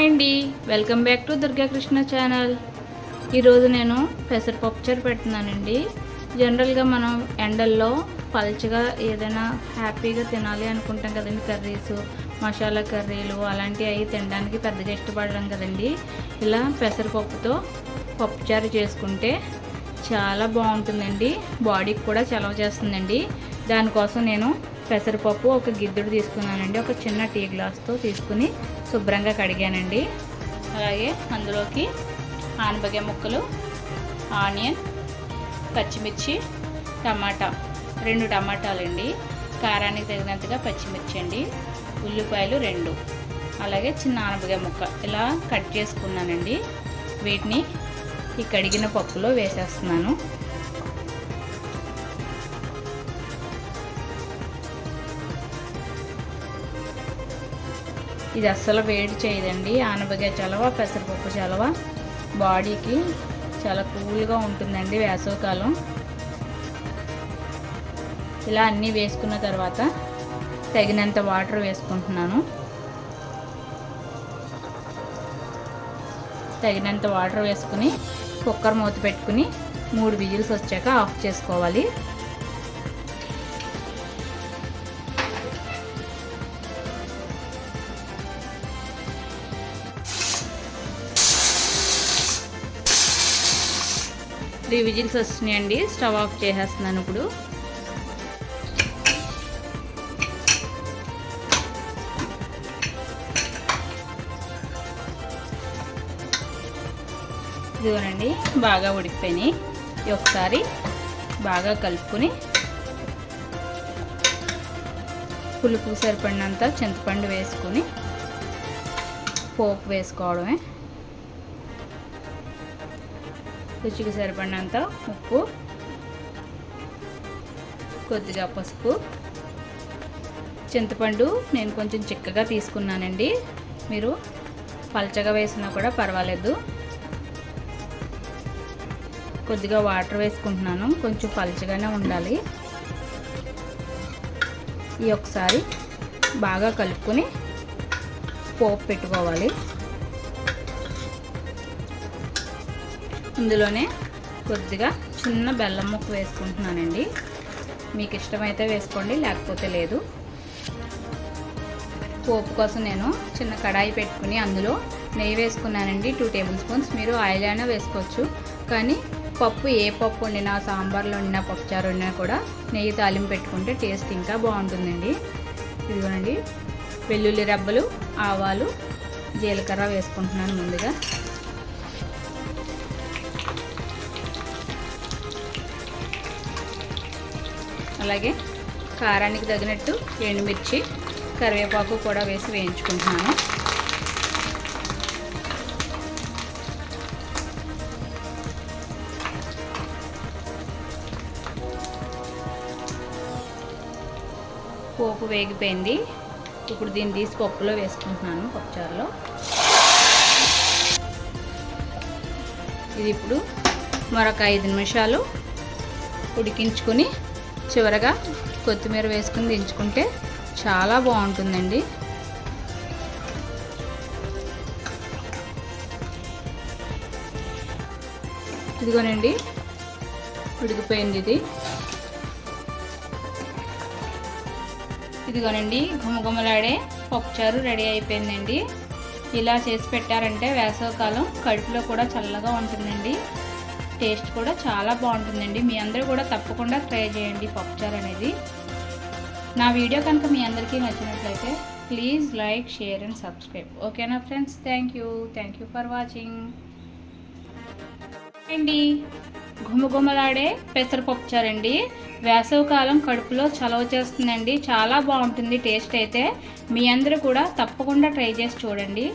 Hi అండి welcome back to Durgakrishna channel ఈరోజు నేను పెసరపప్పు చారు పెడుతున్నానండి. జనరల్గా మనం ఎండల్లో పల్చగా ఏదైనా హ్యాపీగా తినాలి అనుకుంటాం కదండి కర్రీస్ మసాలా కర్రీలు అలాంటివి అవి తినడానికి పెద్దగా ఇష్టపడడం కదండి. ఇలా పెసరపప్పుతో పప్పుచారు చేసుకుంటే చాలా బాగుంటుందండి. బాడీకి కూడా చలవ చేస్తుందండి. దానికోసం నేను పెసరపప్పు ఒక గిద్దెడు తీసుకున్నానండి. ఒక చిన్న టీ గ్లాస్తో తీసుకుని శుభ్రంగా కడిగానండి. అలాగే అందులోకి ఆనబగే ముక్కలు ఆనియన్ పచ్చిమిర్చి టమాటా రెండు టమాటాలండి. కారానికి తగినంతగా పచ్చిమిర్చి అండి. ఉల్లిపాయలు రెండు. అలాగే చిన్న ఆనపకాయ ముక్క ఇలా కట్ చేసుకున్నానండి. వీటిని ఈ కడిగిన పప్పులో వేసేస్తున్నాను. ఇది అస్సలు వేడి చేయదండి. ఆనపకాయ చలవ పెసరపప్పు చలవ. బాడీకి చాలా కూల్గా ఉంటుందండి వేసవకాలం. ఇలా అన్నీ వేసుకున్న తర్వాత తగినంత వాటర్ వేసుకుంటున్నాను. తగినంత వాటర్ వేసుకుని కుక్కర్ మూత పెట్టుకుని మూడు విజిల్స్ వచ్చాక ఆఫ్ చేసుకోవాలి. త్రీ విజిల్స్ వస్తున్నాయండి. స్టవ్ ఆఫ్ చేసేస్తున్నాను ఇప్పుడు. ఇదిగోనండి బాగా ఉడికిపోయినాయి. ఒకసారి బాగా కలుపుకొని పులుపు సరిపడినంత చింతపండు వేసుకొని పోపు వేసుకోవడమే. రుచికి సరిపడినంత ఉప్పు కొద్దిగా పసుపు చింతపండు నేను కొంచెం చిక్కగా తీసుకున్నానండి. మీరు పల్చగా వేసినా కూడా పర్వాలేదు. కొద్దిగా వాటర్ వేసుకుంటున్నాను కొంచెం పలచగానే ఉండాలి. ఈ ఒకసారి బాగా కలుపుకొని పోపు పెట్టుకోవాలి. ఇందులోనే కొద్దిగా చిన్న బెల్లం ముక్క వేసుకుంటున్నానండి. మీకు ఇష్టమైతే వేసుకోండి లేకపోతే లేదు. పోపు కోసం నేను చిన్న కడాయి పెట్టుకుని అందులో నెయ్యి వేసుకున్నానండి. Two tablespoons. మీరు ఆయిల్ అయినా వేసుకోవచ్చు. కానీ పప్పు ఏ పప్పు వండినా సాంబార్లో వండినా పప్పుచారు వండినా కూడా నెయ్యి తాలింపు పెట్టుకుంటే టేస్ట్ ఇంకా బాగుంటుందండి. ఇదిగోనండి. వెల్లుల్లి రబ్బలు ఆవాలు జీలకర్ర వేసుకుంటున్నాను ముందుగా. అలాగే కారానికి తగినట్టు ఎండుమిర్చి కరివేపాకు కూడా వేసి వేయించుకుంటున్నాను. పోపు వేగిపోయింది. ఇప్పుడు దీన్ని తీసి పప్పులో వేసుకుంటున్నాను పప్పుచారులో ఇది ఇప్పుడు మరొక ఐదు నిమిషాలు ఉడికించుకొని చివరగా కొత్తిమీర వేసుకుని దించుకుంటే చాలా బాగుంటుందండి. ఇదిగోనండి ఉడికిపోయింది ఇది ఇదిగోనండి గుమగుమలాడే పప్పుచారు రెడీ అయిపోయిందండి. ఇలా చేసి పెట్టారంటే వేసవకాలం కడుపులో కూడా చల్లగా ఉంటుందండి. టేస్ట్ కూడా చాలా బాగుంటుందండి. మీ అందరూ కూడా తప్పకుండా ట్రై చేయండి పప్పుచారు అనేది. నా వీడియో కనుక మీ అందరికీ నచ్చినట్లయితే please like share and subscribe. ఓకేనా friends? Thank you. Thank you for watching. అండి గుమగుమలాడే పెసరపప్పు చారండి వేసవికాలం కడుపులో చలవ చేస్తుందండి. చాలా బాగుంటుంది టేస్ట్ అయితే. మీ అందరూ కూడా తప్పకుండా ట్రై చేసి చూడండి.